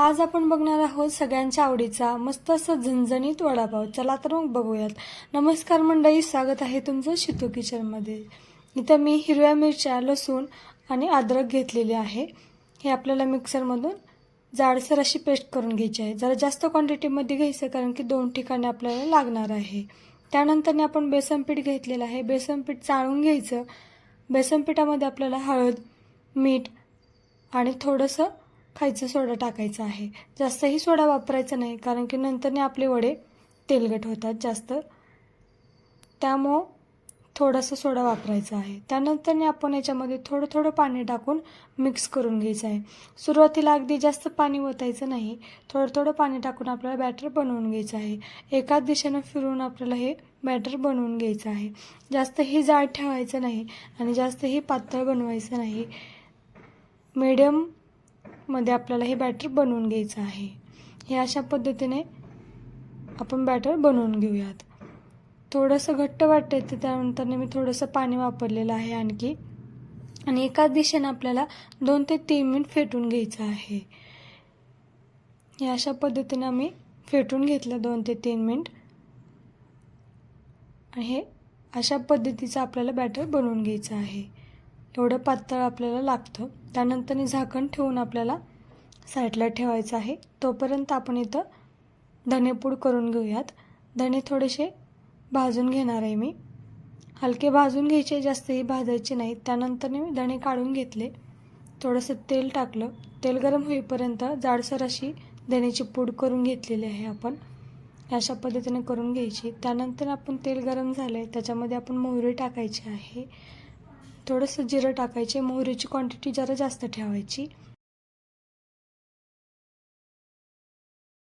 आज आपण बघणार आहोत सगळ्यांच्या आवडीचा मस्त असं झणझणीत वडापाव. चला तर मग बघूयात. नमस्कार मंडळी स्वागत आहे तुमचं शितू किचनमध्ये इथं मी हिरव्या मिरच्या लसूण आणि अद्रक घेतलेली आहे. हे आपल्याला मिक्सरमधून जाडसर अशी पेस्ट करून घ्यायची आहे. जरा जास्त क्वांटिटीमध्ये घ्यायचं कारण की दोन ठिकाणी आपल्याला लागणार आहे. त्यानंतरने आपण बेसन पीठ घेतलेलं आहे. बेसन पीठ चाळून घ्यायचं. बेसन पिठामध्ये आपल्याला हळद मीठ आणि थोडंसं खायचं सोडा टाकायचा आहे. जास्तही सोडा वापरायचा नाही कारण की नंतरने आपले वडे तेलगट होतात जास्त. त्यामुळं थोडासा सोडा वापरायचा आहे. त्यानंतरने आपण याच्यामध्ये थोडं थोडं पाणी टाकून मिक्स करून घ्यायचं आहे. सुरुवातीला अगदी जास्त पाणी ओतायचं नाही थोडं थोडं पाणी टाकून आपल्याला बॅटर बनवून घ्यायचं आहे. एकाच दिशेनं फिरून आपल्याला हे बॅटर बनवून घ्यायचं आहे. जास्तही जाड ठेवायचं नाही आणि जास्तही पातळ बनवायचं नाही. मिडियम मध्ये आपल्याला हे बॅटर बनवून घ्यायचं आहे. हे अशा पद्धतीने आपण बॅटर बनवून घेऊयात. थोडंसं घट्ट वाटतं तर त्यानंतरने मी थोडंसं पाणी वापरलेलं आहे आणखी. आणि एकाच दिशेनं आपल्याला दोन ते तीन मिनिट फेटून घ्यायचं आहे. हे अशा पद्धतीनं आम्ही फेटून घेतलं दोन ते तीन मिनिट. आणि हे अशा पद्धतीचं आपल्याला बॅटर बनवून घ्यायचं आहे. एवढं पातळ आपल्याला लागतं. त्यानंतर झाकण ठेवून आपल्याला साईडला ठेवायचं आहे. तोपर्यंत आपण इथं धनेपूड करून घेऊयात. धणे थोडेसे भाजून घेणार आहे मी. हलके भाजून घ्यायचे जास्तही भाजायचे नाहीत त्यानंतर मी धणे काढून घेतले. थोडंसं तेल टाकलं. तेल गरम होईपर्यंत जाडसर अशी धण्याची पूड करून घेतलेली आहे आपण. अशा पद्धतीने करून घ्यायची. त्यानंतर आपण तेल गरम झालं आहे त्याच्यामध्ये आपण मोहरी टाकायची आहे. थोडंसं जिरं टाकायचे मोहरीची क्वांटिटी जरा जास्त ठेवायची.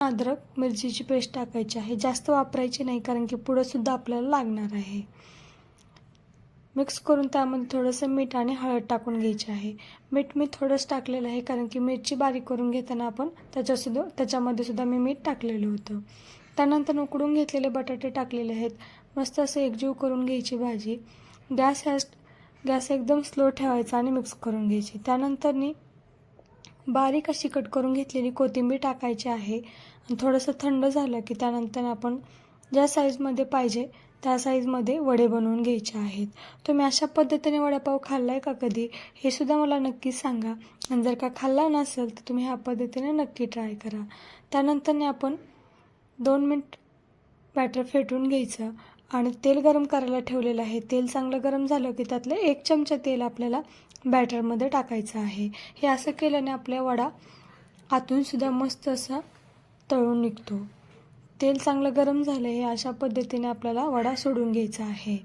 अद्रक मिरचीची पेस्ट टाकायची आहे. जास्त वापरायची नाही कारण की पुढं सुद्धा आपल्याला लागणार आहे. मिक्स करून त्यामध्ये थोडंसं मीठ आणि हळद टाकून घ्यायची आहे. मीठ मी थोडंच टाकलेलं आहे कारण की मिरची बारीक करून घेताना आपण त्याच्यासुद्धा त्याच्यामध्ये सुद्धा मी मीठ टाकलेलं होतं. त्यानंतर उकडून घेतलेले बटाटे टाकलेले आहेत. मस्त असं एकजीव करून घ्यायची भाजी. गॅस ह्या गॅस एकदम स्लो ठेवायचा आणि मिक्स करून घ्यायची. त्यानंतरनी बारीक अशी कट करून घेतलेली कोथिंबीर टाकायची आहे. आणि थोडंसं थंड झालं की त्यानंतर आपण ज्या साईजमध्ये पाहिजे त्या साईजमध्ये वडे बनवून घ्यायचे आहेत. तुम्ही अशा पद्धतीने वडापाव खाल्ला आहे का कधी? हे सुद्धा मला नक्की सांगा. आणि जर का खाल्ला नसेल तर तुम्ही ह्या पद्धतीने नक्की ट्राय करा. त्यानंतरने आपण दोन मिनिट बॅटर फेटून घ्यायचं. आणि तेल गरम करायला ठेवलेलं आहे. तेल चांगलं गरम झालं की त्यातलं एक चमचा तेल आपल्याला बॅटरमध्ये टाकायचं आहे. हे असं केल्याने आपल्या वडा आतूनसुद्धा मस्त असा तळून निघतो. तेल चांगलं गरम झालं हे अशा पद्धतीने आपल्याला वडा सोडून घ्यायचा आहे.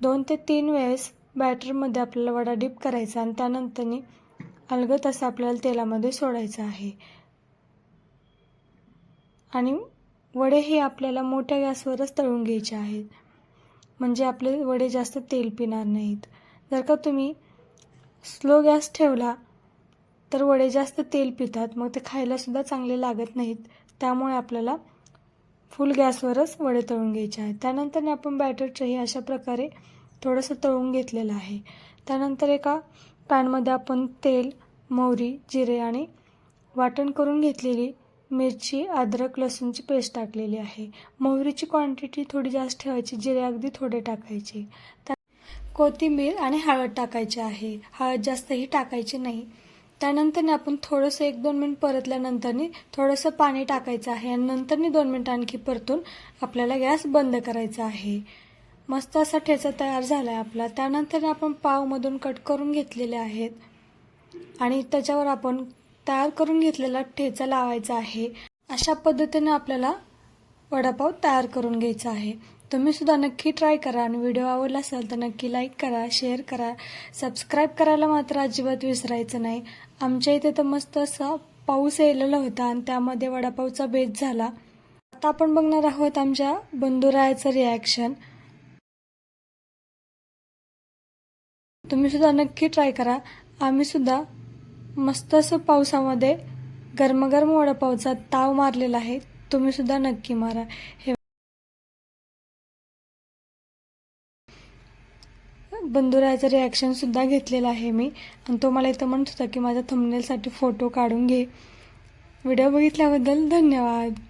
दोन ते तीन वेळेस बॅटरमध्ये आपल्याला वडा डीप करायचा आणि त्यानंतरनी अलगत असं आपल्याला तेलामध्ये सोडायचं आहे. आणि वडे हे आपल्याला मोठ्या गॅसवरच तळून घ्यायचे आहेत. म्हणजे आपले वडे जास्त तेल पिणार नाहीत. जर का तुम्ही स्लो गॅस ठेवला तर वडे जास्त तेल पितात मग ते खायलासुद्धा चांगले लागत नाहीत. त्यामुळे आपल्याला फुल गॅसवरच वडे तळून घ्यायचे आहेत. त्यानंतर आपण बॅटरचंही अशा प्रकारे थोडंसं तळून घेतलेलं आहे. त्यानंतर एका पॅनमध्ये आपण तेल मोहरी जिरे आणि वाटण करून घेतलेली मिरची अद्रक लसूणची पेस्ट टाकलेली आहे. मोहरीची क्वांटिटी थोडी जास्त ठेवायची जिरे अगदी थोडे टाकायचे. त्या कोथिंबीर आणि हळद टाकायची आहे. हळद जास्तही टाकायची नाही. त्यानंतरने आपण थोडंसं एक दोन मिनिट परतल्यानंतरनी थोडंसं पाणी टाकायचं आहे आणि नंतरनी दोन मिनटं आणखी परतून आपल्याला गॅस बंद करायचा आहे. मस्त असा ठेचा तयार झाला आहे आपला. त्यानंतर आपण पावमधून कट करून घेतलेले आहेत. आणि त्याच्यावर आपण तयार करून घेतलेला ठेचा लावायचा आहे. अशा पद्धतीने आपल्याला वडापाव तयार करून घ्यायचा आहे. तुम्ही सुद्धा नक्की ट्राय करा आणि व्हिडिओ आवडला असेल तर नक्की लाईक करा शेअर करा. सबस्क्राईब करायला मात्र अजिबात विसरायचं नाही. आमच्या इथे तर मस्त असा पाऊस येलेला होता आणि त्यामध्ये वडापावचा बेत झाला. आता आपण बघणार आहोत आमच्या बंधुरायाचं रिॲक्शन तुम्ही सुद्धा नक्की ट्राय करा. आम्ही सुद्धा मस्त असं पावसामध्ये गरमागरम वडापावचा ताव मारलेला आहे. तुम्ही सुद्धा नक्की मारा. हे बंधुराचं रिॲक्शनसुद्धा घेतलेलं आहे मी. आणि तो मला इथं म्हणत होता की माझ्या थंबनेलसाठी फोटो काढून घे. व्हिडिओ बघितल्याबद्दल धन्यवाद.